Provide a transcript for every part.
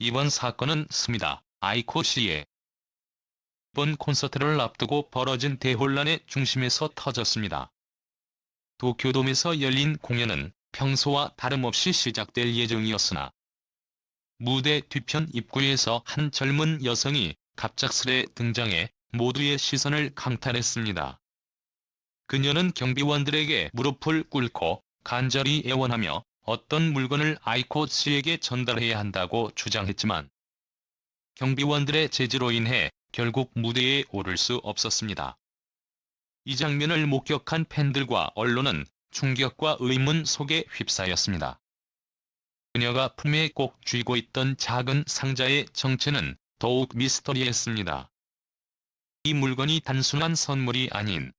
이번 사건은 스미다 아이코 씨의 이번 콘서트를 앞두고 벌어진 대혼란의 중심에서 터졌습니다. 도쿄돔에서 열린 공연은 평소와 다름없이 시작될 예정이었으나 무대 뒤편 입구에서 한 젊은 여성이 갑작스레 등장해 모두의 시선을 강탈했습니다. 그녀는 경비원들에게 무릎을 꿇고 간절히 애원하며 어떤 물건을 아이코 씨에게 전달해야 한다고 주장했지만 경비원들의 제지로 인해 결국 무대에 오를 수 없었습니다. 이 장면을 목격한 팬들과 언론은 충격과 의문 속에 휩싸였습니다. 그녀가 품에 꼭 쥐고 있던 작은 상자의 정체는 더욱 미스터리했습니다. 이 물건이 단순한 선물이 아닌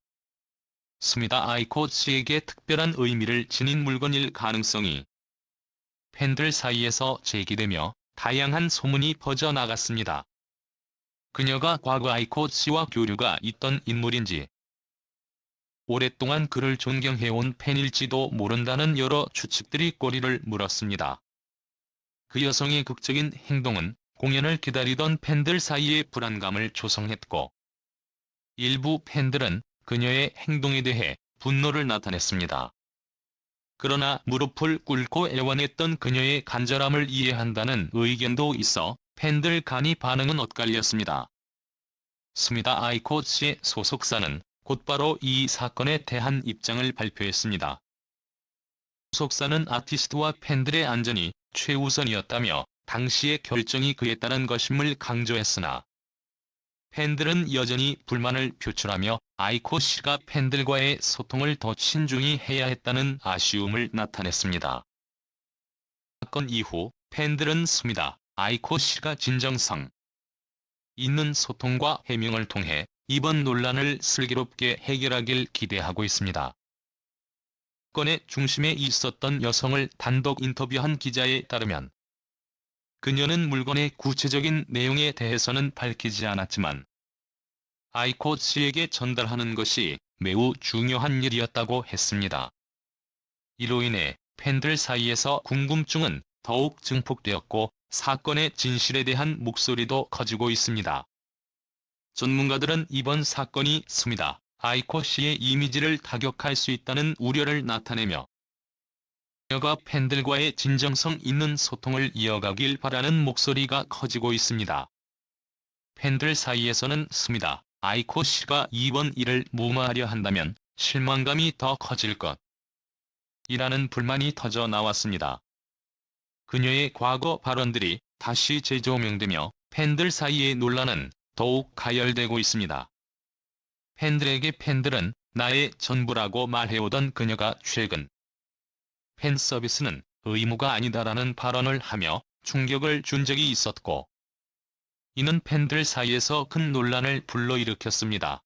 스미다 아이코 씨에게 특별한 의미를 지닌 물건일 가능성이 팬들 사이에서 제기되며 다양한 소문이 퍼져나갔습니다. 그녀가 과거 아이코 씨와 교류가 있던 인물인지 오랫동안 그를 존경해온 팬일지도 모른다는 여러 추측들이 꼬리를 물었습니다. 그 여성의 극적인 행동은 공연을 기다리던 팬들 사이에 불안감을 조성했고 일부 팬들은 그녀의 행동에 대해 분노를 나타냈습니다. 그러나 무릎을 꿇고 애원했던 그녀의 간절함을 이해한다는 의견도 있어 팬들 간의 반응은 엇갈렸습니다. 스미다 아이코 씨의 소속사는 곧바로 이 사건에 대한 입장을 발표했습니다. 소속사는 아티스트와 팬들의 안전이 최우선이었다며 당시의 결정이 그에 따른 것임을 강조했으나 팬들은 여전히 불만을 표출하며 아이코 씨가 팬들과의 소통을 더 신중히 해야 했다는 아쉬움을 나타냈습니다. 사건 이후 팬들은 스미다 아이코 씨가 진정성 있는 소통과 해명을 통해 이번 논란을 슬기롭게 해결하길 기대하고 있습니다. 건의 중심에 있었던 여성을 단독 인터뷰한 기자에 따르면 그녀는 물건의 구체적인 내용에 대해서는 밝히지 않았지만 아이코 씨에게 전달하는 것이 매우 중요한 일이었다고 했습니다. 이로 인해 팬들 사이에서 궁금증은 더욱 증폭되었고 사건의 진실에 대한 목소리도 커지고 있습니다. 전문가들은 이번 사건이 스미다 아이코 씨의 이미지를 타격할 수 있다는 우려를 나타내며 그녀가 팬들과의 진정성 있는 소통을 이어가길 바라는 목소리가 커지고 있습니다. 팬들 사이에서는 스미다 아이코 씨가 이번 일을 무마하려 한다면 실망감이 더 커질 것. 이라는 불만이 터져 나왔습니다. 그녀의 과거 발언들이 다시 재조명되며 팬들 사이의 논란은 더욱 가열되고 있습니다. 팬들에게 팬들은 나의 전부라고 말해오던 그녀가 최근 팬 서비스는 의무가 아니다라는 발언을 하며 충격을 준 적이 있었고 이는 팬들 사이에서 큰 논란을 불러일으켰습니다.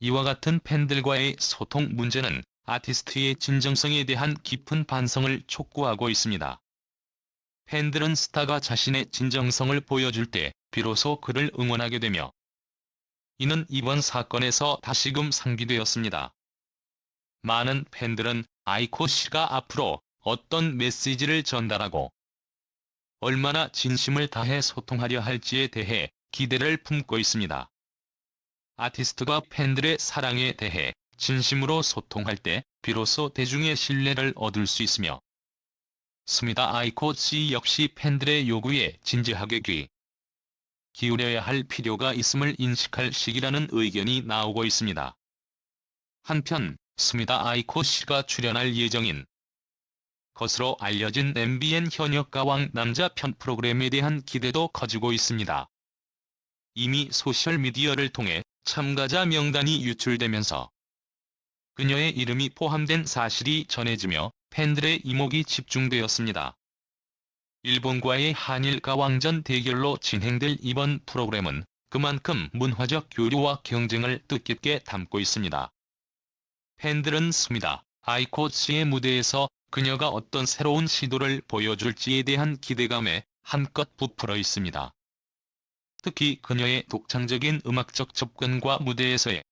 이와 같은 팬들과의 소통 문제는 아티스트의 진정성에 대한 깊은 반성을 촉구하고 있습니다. 팬들은 스타가 자신의 진정성을 보여줄 때 비로소 그를 응원하게 되며 이는 이번 사건에서 다시금 상기되었습니다. 많은 팬들은 아이코 씨가 앞으로 어떤 메시지를 전달하고 얼마나 진심을 다해 소통하려 할지에 대해 기대를 품고 있습니다. 아티스트가 팬들의 사랑에 대해 진심으로 소통할 때 비로소 대중의 신뢰를 얻을 수 있으며 스미다 아이코 씨 역시 팬들의 요구에 진지하게 귀 기울여야 할 필요가 있음을 인식할 시기라는 의견이 나오고 있습니다. 한편 스미다 아이코 씨가 출연할 예정인 것으로 알려진 MBN 현역 가왕 남자 편 프로그램에 대한 기대도 커지고 있습니다. 이미 소셜미디어를 통해 참가자 명단이 유출되면서 그녀의 이름이 포함된 사실이 전해지며 팬들의 이목이 집중되었습니다. 일본과의 한일 가왕전 대결로 진행될 이번 프로그램은 그만큼 문화적 교류와 경쟁을 뜻깊게 담고 있습니다. 팬들은 스미다 아이코 씨의 무대에서 그녀가 어떤 새로운 시도를 보여줄지에 대한 기대감에 한껏 부풀어 있습니다. 특히 그녀의 독창적인 음악적 접근과 무대에서의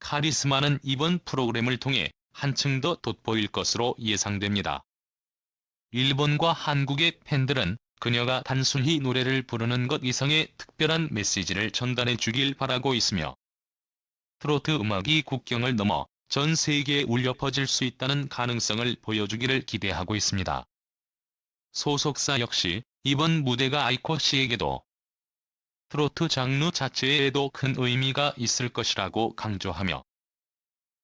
카리스마는 이번 프로그램을 통해 한층 더 돋보일 것으로 예상됩니다. 일본과 한국의 팬들은 그녀가 단순히 노래를 부르는 것 이상의 특별한 메시지를 전달해 주길 바라고 있으며 트로트 음악이 국경을 넘어 전 세계에 울려 퍼질 수 있다는 가능성을 보여주기를 기대하고 있습니다. 소속사 역시 이번 무대가 아이코 씨에게도 트로트 장르 자체에도 큰 의미가 있을 것이라고 강조하며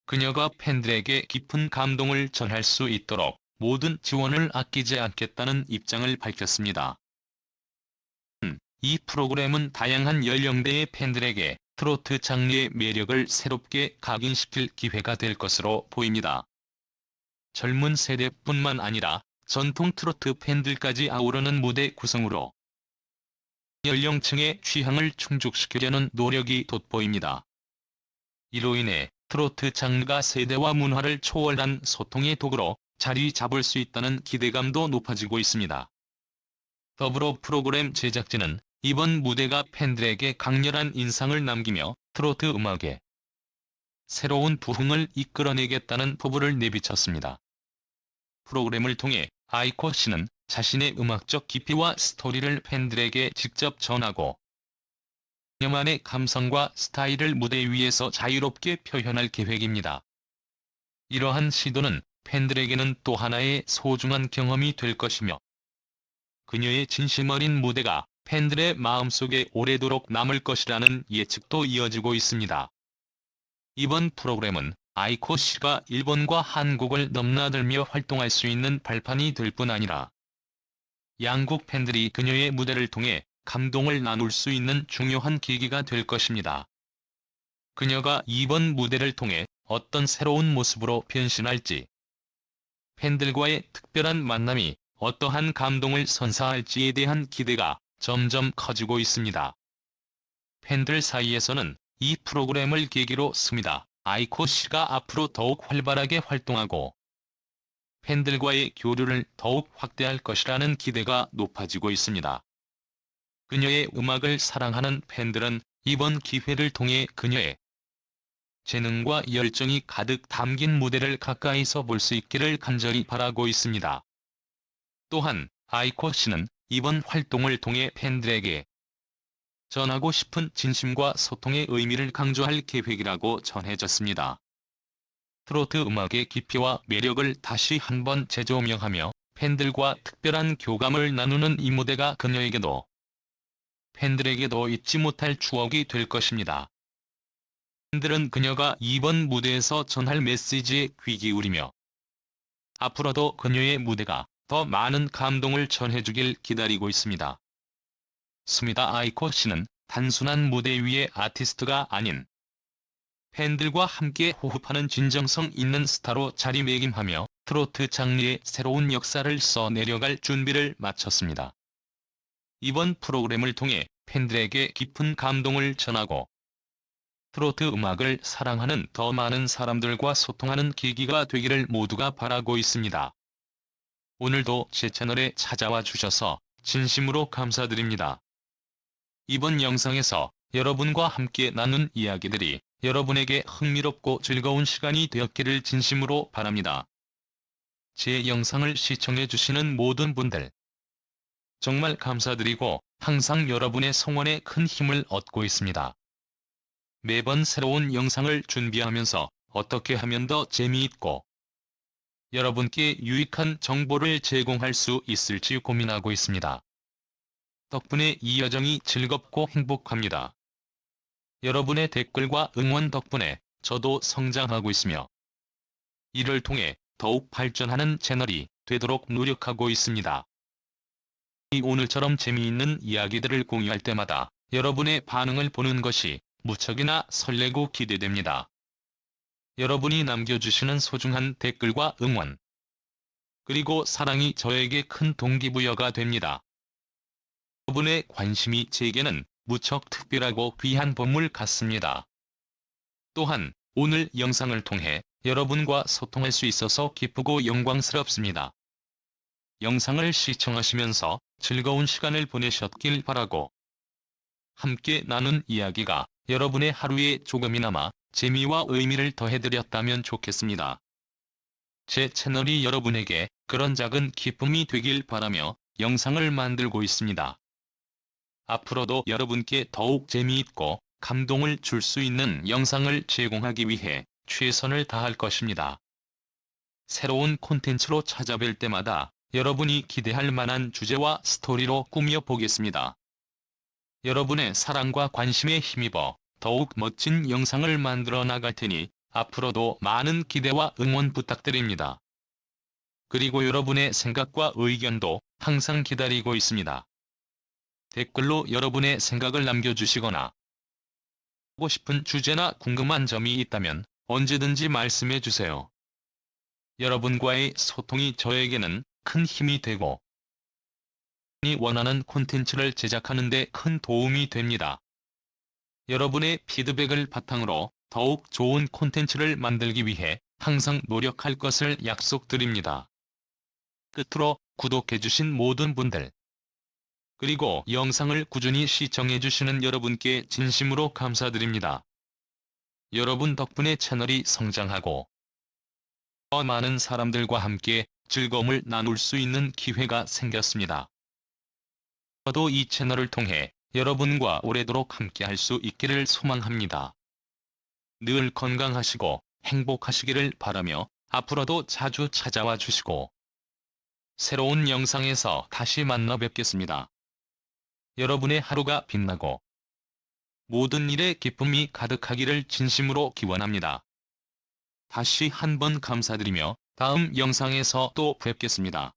그녀가 팬들에게 깊은 감동을 전할 수 있도록 모든 지원을 아끼지 않겠다는 입장을 밝혔습니다. 음, 이 프로그램은 다양한 연령대의 팬들에게 트로트 장르의 매력을 새롭게 각인시킬 기회가 될 것으로 보입니다. 젊은 세대뿐만 아니라 전통 트로트 팬들까지 아우르는 무대 구성으로 연령층의 취향을 충족시키려는 노력이 돋보입니다. 이로 인해 트로트 장르가 세대와 문화를 초월한 소통의 도구로 자리 잡을 수 있다는 기대감도 높아지고 있습니다. 더불어 프로그램 제작진은 이번 무대가 팬들에게 강렬한 인상을 남기며 트로트 음악에 새로운 부흥을 이끌어내겠다는 포부를 내비쳤습니다. 프로그램을 통해 아이코 씨는 자신의 음악적 깊이와 스토리를 팬들에게 직접 전하고 그녀만의 감성과 스타일을 무대 위에서 자유롭게 표현할 계획입니다. 이러한 시도는 팬들에게는 또 하나의 소중한 경험이 될 것이며 그녀의 진심 어린 무대가 팬들의 마음속에 오래도록 남을 것이라는 예측도 이어지고 있습니다. 이번 프로그램은 아이코 씨가 일본과 한국을 넘나들며 활동할 수 있는 발판이 될 뿐 아니라 양국 팬들이 그녀의 무대를 통해 감동을 나눌 수 있는 중요한 계기가 될 것입니다. 그녀가 이번 무대를 통해 어떤 새로운 모습으로 변신할지, 팬들과의 특별한 만남이 어떠한 감동을 선사할지에 대한 기대가 점점 커지고 있습니다. 팬들 사이에서는 이 프로그램을 계기로 습니다. 아이코 씨가 앞으로 더욱 활발하게 활동하고 팬들과의 교류를 더욱 확대할 것이라는 기대가 높아지고 있습니다. 그녀의 음악을 사랑하는 팬들은 이번 기회를 통해 그녀의 재능과 열정이 가득 담긴 무대를 가까이서 볼 수 있기를 간절히 바라고 있습니다. 또한 아이코 씨는 이번 활동을 통해 팬들에게 전하고 싶은 진심과 소통의 의미를 강조할 계획이라고 전해졌습니다. 트로트 음악의 깊이와 매력을 다시 한번 재조명하며 팬들과 특별한 교감을 나누는 이 무대가 그녀에게도 팬들에게도 잊지 못할 추억이 될 것입니다. 팬들은 그녀가 이번 무대에서 전할 메시지에 귀 기울이며 앞으로도 그녀의 무대가 더 많은 감동을 전해주길 기다리고 있습니다. 스미다 아이코 씨는 단순한 무대 위의 아티스트가 아닌 팬들과 함께 호흡하는 진정성 있는 스타로 자리매김하며 트로트 장르의 새로운 역사를 써내려갈 준비를 마쳤습니다. 이번 프로그램을 통해 팬들에게 깊은 감동을 전하고 트로트 음악을 사랑하는 더 많은 사람들과 소통하는 계기가 되기를 모두가 바라고 있습니다. 오늘도 제 채널에 찾아와 주셔서 진심으로 감사드립니다. 이번 영상에서 여러분과 함께 나눈 이야기들이 여러분에게 흥미롭고 즐거운 시간이 되었기를 진심으로 바랍니다. 제 영상을 시청해주시는 모든 분들 정말 감사드리고 항상 여러분의 성원에 큰 힘을 얻고 있습니다. 매번 새로운 영상을 준비하면서 어떻게 하면 더 재미있고 여러분께 유익한 정보를 제공할 수 있을지 고민하고 있습니다. 덕분에 이 여정이 즐겁고 행복합니다. 여러분의 댓글과 응원 덕분에 저도 성장하고 있으며 이를 통해 더욱 발전하는 채널이 되도록 노력하고 있습니다. 이 오늘처럼 재미있는 이야기들을 공유할 때마다 여러분의 반응을 보는 것이 무척이나 설레고 기대됩니다. 여러분이 남겨주시는 소중한 댓글과 응원 그리고 사랑이 저에게 큰 동기부여가 됩니다. 여러분의 관심이 제게는 무척 특별하고 귀한 보물 같습니다. 또한 오늘 영상을 통해 여러분과 소통할 수 있어서 기쁘고 영광스럽습니다. 영상을 시청하시면서 즐거운 시간을 보내셨길 바라고 함께 나눈 이야기가 여러분의 하루에 조금이나마 재미와 의미를 더해드렸다면 좋겠습니다. 제 채널이 여러분에게 그런 작은 기쁨이 되길 바라며 영상을 만들고 있습니다. 앞으로도 여러분께 더욱 재미있고 감동을 줄 수 있는 영상을 제공하기 위해 최선을 다할 것입니다. 새로운 콘텐츠로 찾아뵐 때마다 여러분이 기대할 만한 주제와 스토리로 꾸며 보겠습니다. 여러분의 사랑과 관심에 힘입어 더욱 멋진 영상을 만들어 나갈 테니 앞으로도 많은 기대와 응원 부탁드립니다. 그리고 여러분의 생각과 의견도 항상 기다리고 있습니다. 댓글로 여러분의 생각을 남겨주시거나 하고 싶은 주제나 궁금한 점이 있다면 언제든지 말씀해 주세요. 여러분과의 소통이 저에게는 큰 힘이 되고 이 원하는 콘텐츠를 제작하는 데 큰 도움이 됩니다. 여러분의 피드백을 바탕으로 더욱 좋은 콘텐츠를 만들기 위해 항상 노력할 것을 약속드립니다. 끝으로 구독해주신 모든 분들 그리고 영상을 꾸준히 시청해주시는 여러분께 진심으로 감사드립니다. 여러분 덕분에 채널이 성장하고 더 많은 사람들과 함께 즐거움을 나눌 수 있는 기회가 생겼습니다. 저도 이 채널을 통해 여러분과 오래도록 함께할 수 있기를 소망합니다. 늘 건강하시고 행복하시기를 바라며 앞으로도 자주 찾아와 주시고 새로운 영상에서 다시 만나 뵙겠습니다. 여러분의 하루가 빛나고 모든 일에 기쁨이 가득하기를 진심으로 기원합니다. 다시 한번 감사드리며 다음 영상에서 또 뵙겠습니다.